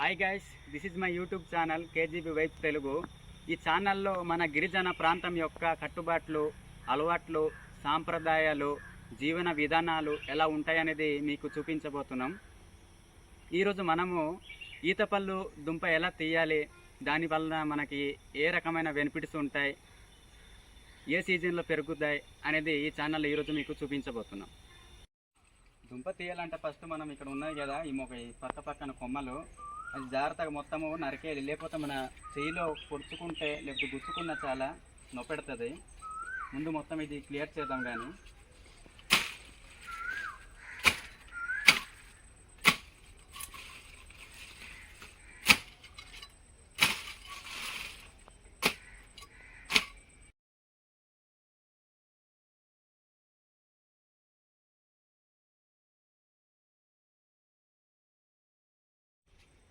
Hi guys this is my YouTube channel KGB vibe Telugu ఈ ఛానల్లో మన గిరిజన ప్రాంతం యొక్క కట్టుబాట్లు అలవాట్లు సాంప్రదాయాలు జీవన విధానాలు ఎలా ఉంటాయనేది మీకు చూపించబోతున్నాం. ఈరోజు మనము ఈతపళ్ళు దుంప ఎలా తీయాలి దానివల్ల మనకి ఏ రకమైన బెనిఫిట్స్ ఉంటాయి ఏ సీజన్లో పెరుగుతాయి అనేది ఈ ఛానల్లో ఈరోజు మీకు చూపించబోతున్నాం. దుంప తీయాలంటే ఫస్ట్ మనం ఇక్కడ ఉన్నాయి కదా ఈ మొక్క ఈ పక్క పక్కన కొమ్మలు. అది జాగ్రత్తగా మొత్తము నరికేయాలి. లేకపోతే మన చెయ్యిలో పొడుచుకుంటే లేకపోతే గుచ్చుకున్నా చాలా నొప్పెడుతుంది. ముందు మొత్తం ఇది క్లియర్ చేద్దాం కానీ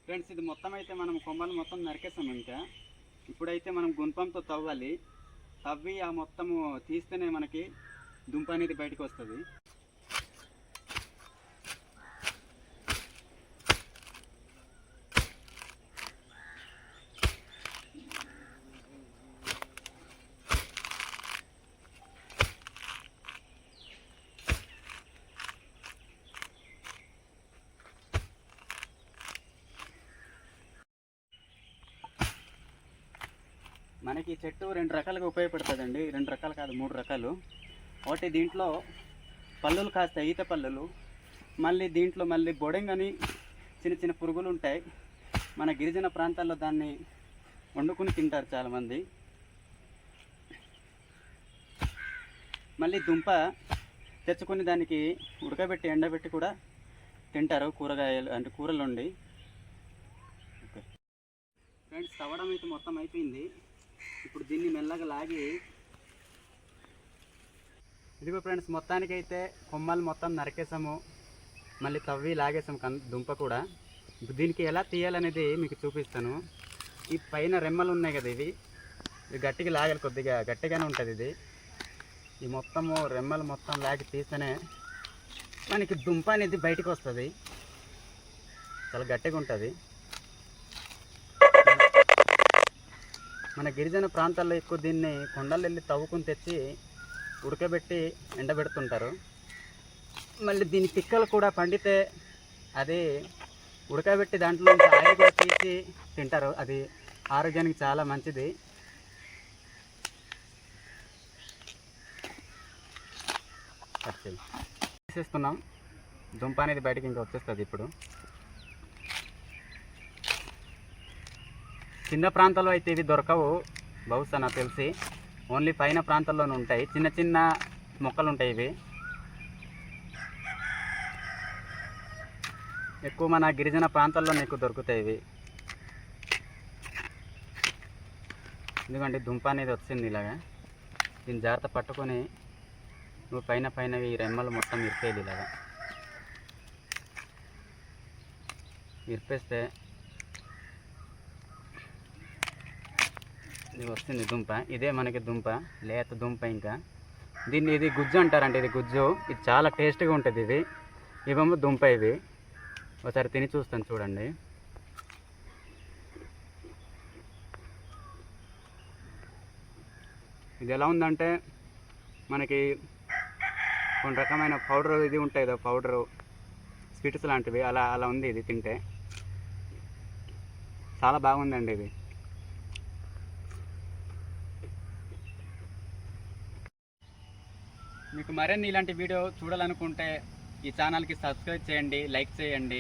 ఫ్రెండ్స్ ఇది మొత్తం అయితే మనం కొమ్మలు మొత్తం నరికేసాం ఇంకా ఇప్పుడైతే మనం గుంపంతో తవ్వాలి. తవ్వి ఆ మొత్తము తీస్తేనే మనకి దుంప అనేది బయటకు వస్తుంది. మనకి చెట్టు రెండు రకాలుగా ఉపయోగపడుతుందండి. రెండు రకాలు కాదు మూడు రకాలు. ఒకటి దీంట్లో పళ్ళులు కాస్తాయి ఈత పళ్ళులు. మళ్ళీ దీంట్లో మళ్ళీ బొడెంగని చిన్న చిన్న పురుగులు ఉంటాయి. మన గిరిజన ప్రాంతాల్లో దాన్ని వండుకుని తింటారు చాలామంది. మళ్ళీ దుంప తెచ్చుకొని దానికి ఉడకబెట్టి ఎండబెట్టి కూడా తింటారు కూరగాయలు అంటే కూరలు ఉండి ఫ్రెండ్స్ తవ్వడం అయితే మొత్తం అయిపోయింది. ఇప్పుడు దీన్ని మెల్లగా లాగి ఇదిగో ఫ్రెండ్స్ మొత్తానికైతే కొమ్మలు మొత్తం నరికేసాము మళ్ళీ తవ్వి లాగేసాము కన్ దుంప కూడా. ఇప్పుడు దీనికి ఎలా తీయాలనేది మీకు చూపిస్తాను. ఈ పైన రెమ్మలు ఉన్నాయి కదా ఇవి. ఇది గట్టిగా లాగాలి కొద్దిగా గట్టిగానే ఉంటుంది ఇది. ఈ మొత్తము రెమ్మలు మొత్తం లాగి తీస్తేనే మనకి దుంప అనేది బయటకు వస్తుంది. చాలా గట్టిగా ఉంటుంది. మన గిరిజన ప్రాంతాల్లో ఎక్కువ దీన్ని కొండలు వెళ్ళి తవ్వుకుని తెచ్చి ఉడకబెట్టి ఎండబెడుతుంటారు. మళ్ళీ దీని పిక్కలు కూడా పండితే అది ఉడకబెట్టి దాంట్లో నుంచి ఆయిల్ కూడా తీసి తింటారు. అది ఆరోగ్యానికి చాలా మంచిది. తీసేస్తున్నాం దుంప అనేది బయటకి ఇంకా వచ్చేస్తుంది ఇప్పుడు. చిన్న ప్రాంతాల్లో అయితే ఇవి దొరకవు. బహుశా నాకు తెలిసి. ఓన్లీ పైన ప్రాంతాల్లోనే ఉంటాయి. చిన్న చిన్న మొక్కలు ఉంటాయి ఇవి. ఎక్కువ మన గిరిజన ప్రాంతాల్లోనే ఎక్కువ దొరుకుతాయి ఇవి. ఎందుకంటే దుంప అనేది వచ్చింది ఇలాగా. దీన్ని జాగ్రత్త పట్టుకొని నువ్వు పైన పైన ఈ రెమ్మలు మొత్తం ఇరిపేది ఇలాగా. ఇరిపేస్తే ఇది వస్తుంది దుంప. ఇదే మనకి దుంప లేత దుంప ఇంకా. దీన్ని ఇది గుజ్జు అంటారంటే ఇది గుజ్జు. ఇది చాలా టేస్ట్గా ఉంటుంది ఇది. ఇవేమో దుంప ఇవి ఒకసారి తిని చూస్తాను చూడండి. ఇది ఎలా ఉందంటే మనకి కొన్ని రకమైన పౌడర్ ఇది ఉంటాయి కదా పౌడరు స్వీట్స్ లాంటివి. అలా అలా ఉంది ఇది తింటే. చాలా బాగుందండి ఇది. మీకు మరిన్ని ఇలాంటి వీడియో చూడాలనుకుంటే ఈ ఛానల్కి సబ్స్క్రైబ్ చేయండి లైక్ చేయండి.